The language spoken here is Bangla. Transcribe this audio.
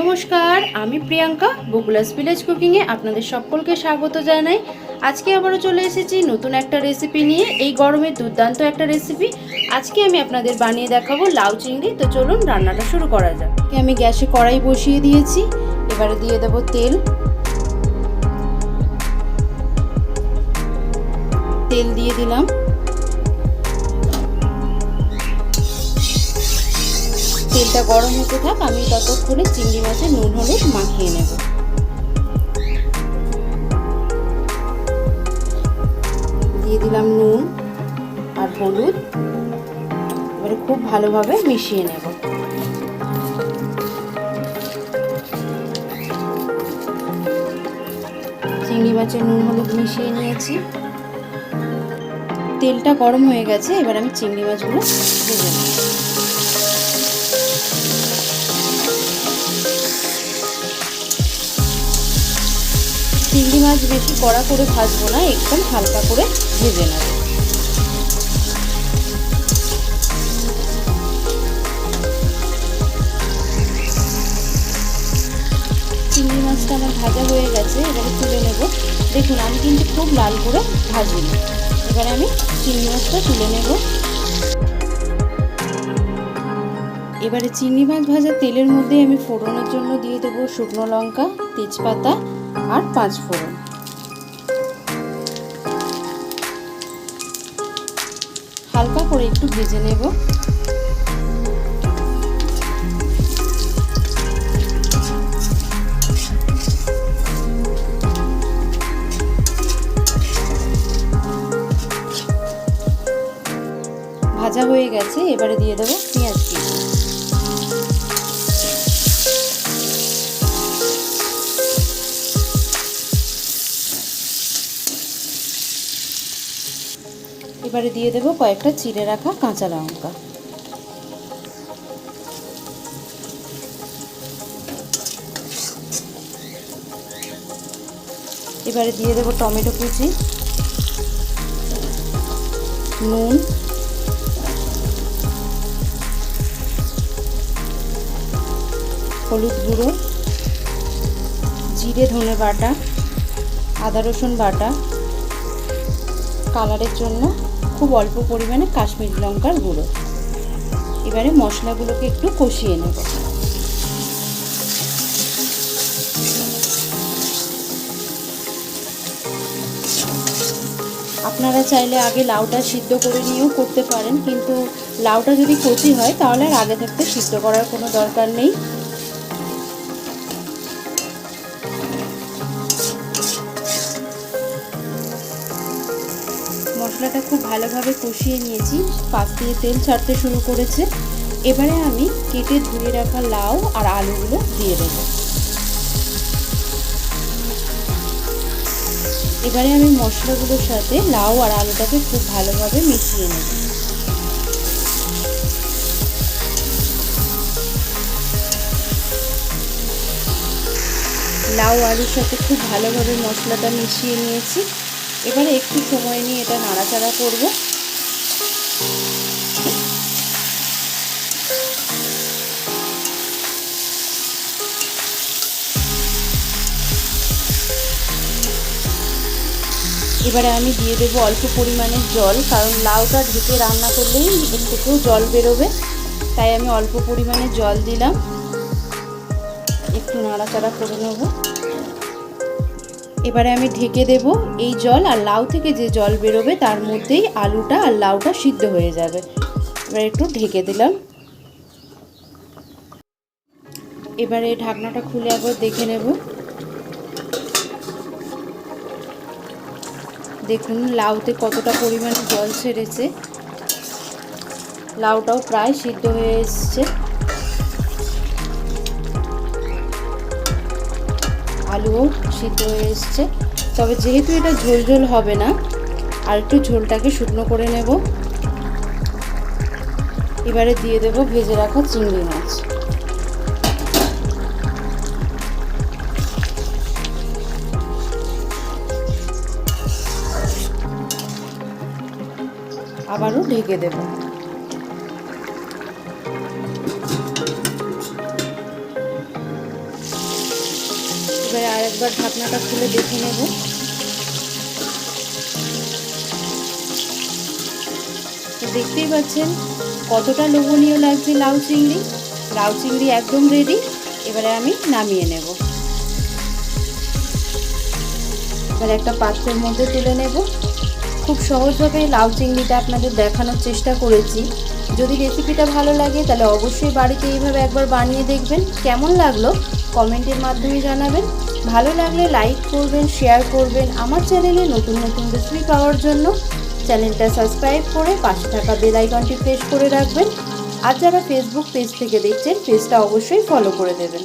নমস্কার, আমি প্রিয়াঙ্কা বগুলাস ভিলেজ কুকিংয়ে আপনাদের সকলকে স্বাগত জানাই। আজকে আবারও চলে এসেছি নতুন একটা রেসিপি নিয়ে, এই গরমে দুর্দান্ত একটা রেসিপি আজকে আমি আপনাদের বানিয়ে দেখাবো লাউ চিংড়ি। তো চলুন রান্নাটা শুরু করা যাক। আমি গ্যাসে কড়াই বসিয়ে দিয়েছি। এবারে দিয়ে দেবো তেল। তেল দিয়ে দিলাম। তেলটা গরম হতে থাক, আমি ততক্ষণে চিংড়ি মাছের নুন, হলুদ মাখিয়ে নেব। দিয়ে দিলাম নুন আর হলুদ। এবারে খুব ভালোভাবে মিশিয়ে নেব। চিংড়ি মাছের নুন, হলুদ মিশিয়ে নিয়েছি। তেলটা গরম হয়ে গেছে, এবার আমি চিংড়ি মাছগুলো ভেজে নেব। মাছ বেশি কড়া করে ভাজবো না, একদম হালকা করে ভেজে নেব। চিংড়ি মাছটা আমার ভাজা হয়ে গেছে, এবারে তুলে নেব। দেখুন, আমি কিন্তু খুব লাল করে ভাজিনি। এবারে আমি চিংড়ি মাছটা তুলে নেব। এবারে চিংড়ি মাছ ভাজা তেলের মধ্যে আমি ফোড়নের জন্য দিয়ে দেবো শুকনো লঙ্কা, তেজপাতা আর পাঁচ ফোড়ন। হালকা করে একটু ভেজে নেব। ভাজা হয়ে গেছে, এবারে দিয়ে দেবো পেঁয়াজ কুচি এবারে দিয়ে দেবো কয়েকটা চিড়ে রাখা কাঁচা লঙ্কা। এবারে দিয়ে দেবো টমেটো কুচি, নুন, হলুদ গুঁড়ো, জিরে ধনে বাটা, আদা রসুন বাটা, কালারের জন্য খুব অল্প পরিমাণে কাশ্মীরি লঙ্কার গুঁড়ো। এবারে মশলাগুলোকে একটু কষিয়ে নেব। আপনারা চাইলে আগে লাউটা সিদ্ধ করে নিয়েও করতে পারেন, কিন্তু লাউটা যদি কচি হয় তাহলে আর আগে থাকতে সিদ্ধ করার কোনো দরকার নেই। মশলাটা খুব ভালোভাবে কষিয়ে নিয়েছি। পাশ দিয়ে তেল ছাড়তে শুরু করেছে। এবারে আমি কেটে ধুয়ে রাখা লাউ আর আলুগুলো দিয়ে দেব। এবারে আমি মশলাগুলোর সাথে লাউ আর আলুটাকে খুব ভালোভাবে মিশিয়ে নেব। লাউ আলুর সাথে খুব ভালোভাবে মশলাটা মিশিয়ে নিয়েছি। এবারে একটু সময় নিয়ে এটা নাড়াচাড়া করব। এবারে আমি দিয়ে দেবো অল্প পরিমাণে জল, কারণ লাউটা ঢেকে রান্না করলেই এর থেকেও জল বেরোবে। তাই আমি অল্প পরিমাণে জল দিলাম। একটু নাড়াচাড়া করে নেব। এবারে আমি ঢেকে দেব এই জল আর লাউ থেকে যে জল বেরোবে তার মধ্যেই আলুটা আর লাউটা সিদ্ধ হয়ে যাবে। এবার একটু ঢেকে দিলাম। এবারে ঢাকনাটা খুলে একবার দেখে নেব। দেখুন লাউতে কতটা পরিমাণে জল ছেড়েছে। লাউটাও প্রায় সিদ্ধ হয়ে এসছে। আলুও সিদ্ধ হয়ে এসছে। তবে যেহেতু এটা ঝোল ঝোল হবে না, আর একটু ঝোলটাকে শুকনো করে নেব। এবারে দিয়ে দেব ভেজে রাখা চিংড়ি মাছ। আবারও ঢেকে দেব। এবারে আরেকবার ঢাকনাটা খুলে দেখে নেব। তো দেখতেই পাচ্ছেন কতটা লোভনীয় লাগছে লাউ চিংড়ি। লাউ চিংড়ি একদম রেডি এবারে আমি নামিয়ে নেব। এবার একটা পাত্রের মধ্যে তুলে নেব। খুব সহজভাবে লাউ চিংড়িটা আপনাদের দেখানোর চেষ্টা করেছি। যদি রেসিপিটা ভালো লাগে, তাহলে অবশ্যই বাড়িতে এইভাবে একবার বানিয়ে দেখবেন। কেমন লাগল? কমেন্টের মাধ্যমে জানাবেন। ভালো লাগলে লাইক করবেন শেয়ার করবেন, আমার চ্যানেলে নতুন নতুন রেসিপি পাওয়ার জন্য চ্যানেলটা সাবস্ক্রাইব করে পাশে থাকা বেল আইকনটি প্রেস করে রাখবেন। আর যারা ফেসবুক পেজ থেকে দেখছেন পেজটা অবশ্যই ফলো করে দেবেন।